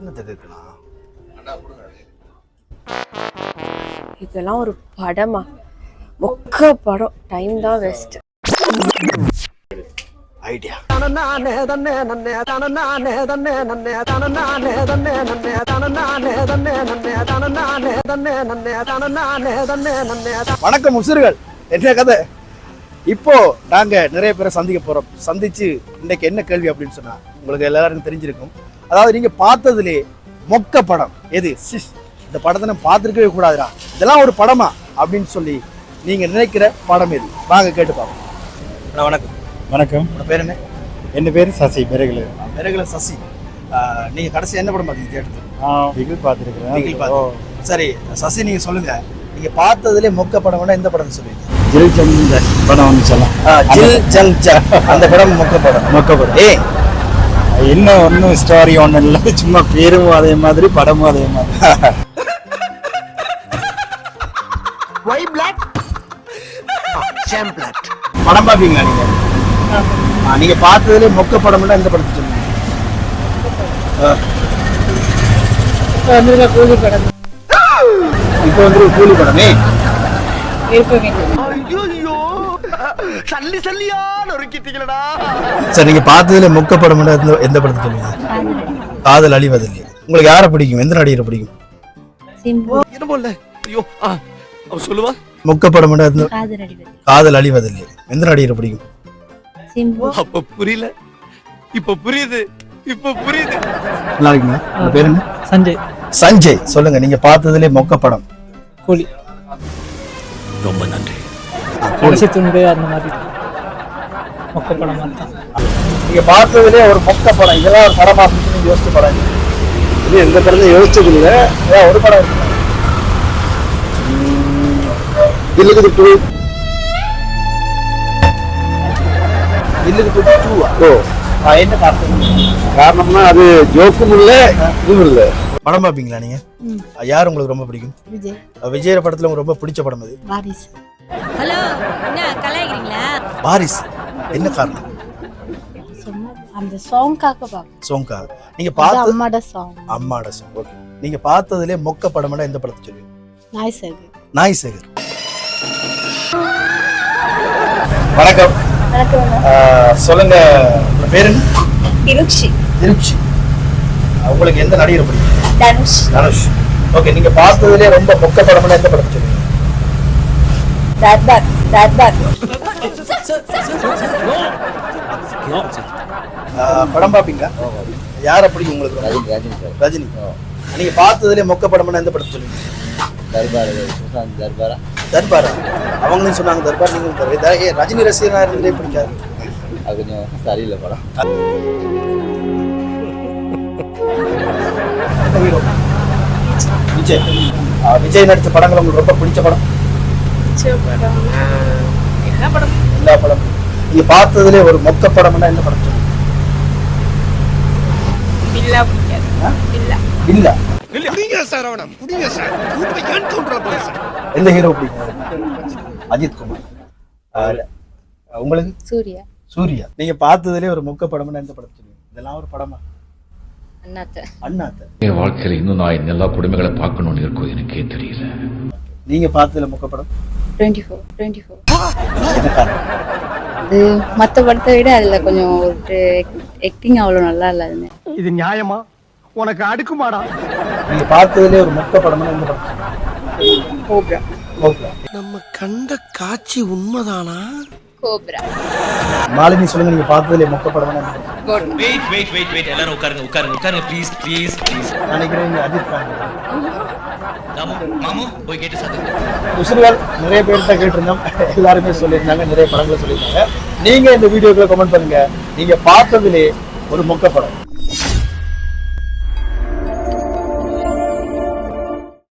என்னத்தை கேட்கலாம் இதெல்லாம் ஒரு படமா மொக்க படம் டைம் தான் வெஸ்ட் ஐடியா வணக்கம் முசிறுகள் என்ன கதை இப்போ நாங்க நிறைய பேரை சந்திக்க போறோம் சந்திச்சு இன்னைக்கு என்ன கேள்வி அப்படின்னு சொன்னா உங்களுக்கு எல்லாருக்கும் தெரிஞ்சிருக்கும் அதாவது நீங்க பார்த்ததுலே மொக்க படம். எது? சிஸ் இந்த படத்தை நான் பார்த்துருக்கவே கூடாதுடா. இதெல்லாம் ஒரு படமா? அப்படின்னு சொல்லி நீங்க நினைக்கிற படம் எது? வாங்க கேட்டு பார்ப்போம். அண்ணா, வணக்கம். வணக்கம். உங்க பேர் என்ன? என் பேர் சசி பிறகுல விறகுல சசி. ஆஹ், நீங்க கடைசி என்ன படம் பார்த்தீங்க? தேட்டருக்கு நான் பிகில் பார்த்துருக்கிறேன். பிகில் பார்த்து. சரி சசி நீங்க சொல்லுங்க. நீங்க பார்த்ததுலே மொக்க படம் வேணா எந்த படத்தை சொல்லுவீங்க? ஜில் சந்த படம் வந்து சொல்லலாம். ஜில் ஜல் அந்த படம் மொக்க படம். மொக்க படம். ஏ இன்னும் ஒன்றும் ஸ்டோரி ஒன்றும் இல்லை. சும்மா பேரும் அதே மாதிரி படமும் அதே மாதிரி. படம் பார்ப்பீங்களா நீங்க? நீங்க பார்த்ததுலே மொக்க படம் எந்த படத்தை ஆ. கூலி படம். இப்போ வந்து கூலி படமே. இருப்பவே சரி நீங்க பார்த்ததுல மொக்க படம் எந்த எந்த படத்தை சொல்லுவீங்க காதல் அழிவதில்லை. உங்களுக்கு யாரை பிடிக்கும்? எந்த நடிகரை பிடிக்கும்? மொக்க படம் வேணா எந்த காதல் அழிவதில்லை. எந்த நடிகரை பிடிக்கும்? அப்ப புரியல. இப்ப புரியுது. இப்ப புரியுது. நல்லா இருக்கீங்களா? உங்க பேர் என்ன? சஞ்சய். சஞ்சய். சொல்லுங்க நீங்க பார்த்ததுலே மொக்க படம். கூலி. ரொம்ப நன்றி. கடைசி துண்டு அந்த மாதிரி மொக்க படம் மாதிரி தான் நீங்க பார்த்ததுலே ஒரு மொக்க படம். இதெல்லாம் ஒரு படமா அப்படின்னு யோசிச்சு படம் இது. எந்த படத்தை யோசிச்சது இல்ல ஏன் ஒரு படம் இருக்கு. இல்லுக்கு டூ இல்லுக்கு டூ டூ ஓ. ஆ, என்ன காரணம் காரணம்னா அது ஜோக்கும் இல்லை இதுவும் இல்லை. படம் பார்ப்பீங்களா நீங்க? யார் உங்களுக்கு ரொம்ப பிடிக்கும்? விஜய். விஜய் படத்துல உங்களுக்கு ரொம்ப பிடிச்ச படம் அது ஹலோ என்ன கலாய்க்கிறீங்களா? வாரிஸ் என்ன காரணம்? சும்மா அந்த சாங்காக பார்ப்பேன் சோங்கா நீங்க பார்த்து அம்மாட சாங் அம்மாட சாங் ஓகே நீங்க பார்த்ததுலே மொக்க படம்னா எந்த படத்தை சொல்லுவீங்க? நாய் சேகு நாய் சேகர் வணக்கம் சொல்லுங்க உங்க பேரு என்ன? திருச்சி திருச்சி உங்களுக்கு எந்த நடிகர் பிடிக்கும்? தனுஷ். தனுஷ். ஓகே நீங்க பார்த்ததுலே ரொம்ப மொக்க படம்னா எந்த படத்தை சொல்லுவீங்க? தர்பார் தர்பார் ஆஹ், படம் பார்ப்பீங்களா யாரை பிடிக்கும் உங்களுக்கு ரொம்ப? ரஜினி நீங்க பார்த்ததுலே மொக்க படம்னா எந்த படத்தை சொல்லுவீங்க? தர்பார் அவங்களும் சொன்னாங்க தர்பார் நீங்களும் தர்பார். ஏ ரஜினி ரசிகனா இருந்தே பிடிக்காது. என்ன hero? விஜய். ஆ, விஜய் நடிச்ச படங்கள் உங்களுக்கு ரொம்ப பிடிச்ச படம். படம். எல்லா படம். நீங்க பார்த்ததுலே ஒரு மொக்க படம்னா என்ன படம் சொல்லுங்க? பில்லா பிடிக்காது. ஆ? பில்லா. இல்ல புடிங்க சார் அவன புடிங்க சார். கூப்பிட்டு என்கவுண்டர் போல சார்? எந்த ஹீரோ பிடிக்கும்? அஜித் குமார். உங்களுக்கு? சூர்யா. சூர்யா. நீங்க பார்த்ததுலே ஒரு மொக்க படம்னா எந்த படம் சொல்லுவீங்க? இதெல்லாம் ஒரு படமா? அண்ணாத்த. அண்ணாத்த. என் வாழ்க்கையில இன்னும் நான் எல்லா குடும்பங்களை பார்க்கணும்னு இருக்கும் எனக்கே தெரியல. நீங்க பார்த்ததுல மொக்க படம்? டுவெண்ட்டி ஃபோர் டுவெண்ட்டி ஃபோர் அது மற்ற படத்தை விட அதில் கொஞ்சம் ஒரு ஆக்டிங் அவ்வளோ நல்லா இல்லை அதுங்க இது நியாயமா? உனக்கு அடுக்குமாடா? நீங்க பார்த்ததுலே ஒரு மொக்க படம்? Cobra okay. நம்ம கண்ட காட்சி உண்மைதானா? கோப்ரா. மாலினி சொல்லுங்க நீங்க பார்த்ததுல மொக்க படம்? வெயிட் வெயிட் வெயிட் வெயிட் எல்லாரும் உட்காருங்க உட்காருங்க உட்காருங்க. ப்ளீஸ் ப்ளீஸ் ப்ளீஸ் நான் நினைக்கிறேன் நீங்க அஜித் ஃபேன் மாமு மாமு போய் கேட்டு சாத்துங்க முஸ்லிம்கள் நிறைய பேர்கிட்ட கேட்டிருந்தோம். எல்லாருமே சொல்லியிருந்தாங்க நிறைய படங்களை சொல்லியிருந்தாங்க. நீங்க இந்த வீடியோக்குள்ள கமெண்ட் பண்ணுங்க. நீங்க பார்த்ததுலே ஒரு மொக்க படம்.